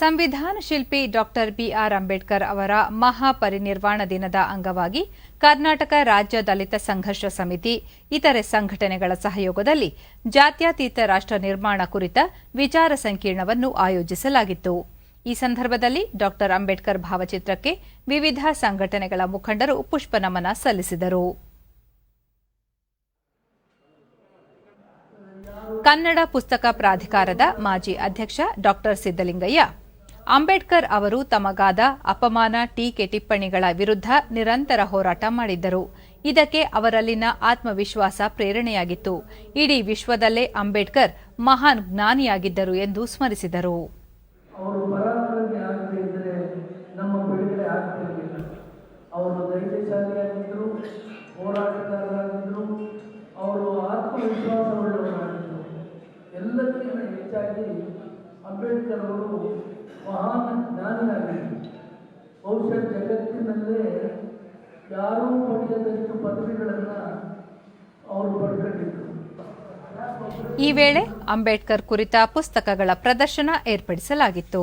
ಸಂವಿಧಾನ ಶಿಲ್ಪಿ doctor B R Ambedkar ಅವರ ಮಹಾಪರಿನಿರ್ವಾಣ ದಿನದ ಅಂಗವಾಗಿ ಕರ್ನಾಟಕ ರಾಜ್ಯ ದಲಿತ ಸಂಘರ್ಷ ಸಮಿತಿ, ಇತರೆ ಸಂಘಟನೆಗಳ ಸಹಯೋಗದಲ್ಲಿ ಜಾತ್ಯತೀತ ರಾಷ್ಟ್ರ ನಿರ್ಮಾಣ ಕುರಿತ ವಿಚಾರ ಸಂಕಿರಣವನ್ನು ಆಯೋಜಿಸಲಾಗಿತ್ತು. ಈ ಸಂದರ್ಭದಲ್ಲಿ ಡಾಕ್ಟರ್ ಅಂಬೇಡ್ಕರ್ ಭಾವಚಿತ್ರಕ್ಕೆ ವಿವಿಧ ಸಂಘಟನೆಗಳ ಮುಖಂಡರು ಪುಷ್ಪನಮನ ಸಲ್ಲಿಸಿದರು. ಕನ್ನಡ ಪುಸ್ತಕ ಪ್ರಾಧಿಕಾರದ ಮಾಜಿ ಅಧ್ಯಕ್ಷ ಡಾಕ್ಟರ್ ಸಿದ್ದಲಿಂಗಯ್ಯ ಅಂಬೇಡ್ಕರ್ ಅವರು ತಮಗಾದ ಅಪಮಾನ, ಟೀಕೆ, ಟಿಪ್ಪಣಿಗಳ ವಿರುದ್ಧ ನಿರಂತರ ಹೋರಾಟ ಮಾಡಿದ್ದರು. ಇದಕ್ಕೆ ಅವರಲ್ಲಿನ ಆತ್ಮವಿಶ್ವಾಸ ಪ್ರೇರಣೆಯಾಗಿತ್ತು. ಇಡೀ ವಿಶ್ವದಲ್ಲೇ ಅಂಬೇಡ್ಕರ್ ಮಹಾನ್ ಜ್ಞಾನಿಯಾಗಿದ್ದರು ಎಂದು ಸ್ಮರಿಸಿದರು. ಅಂಬೇಡ್ಕರ್ ಅವರು ಮಹಾನ್ ಜ್ಞಾನಿಯಾಗಿದ್ದರು ಬಹುಶಃ ಜಗತ್ತಿನಲ್ಲೇ ಯಾರೂ ಪಡೆಯದಷ್ಟು ಪದವಿಗಳನ್ನು ಅವರು ಪಡ್ಕೊಂಡಿದ್ದರು ಈ ವೇಳೆ ಅಂಬೇಡ್ಕರ್ ಕುರಿತ ಪುಸ್ತಕಗಳ ಪ್ರದರ್ಶನ ಏರ್ಪಡಿಸಲಾಗಿತ್ತು.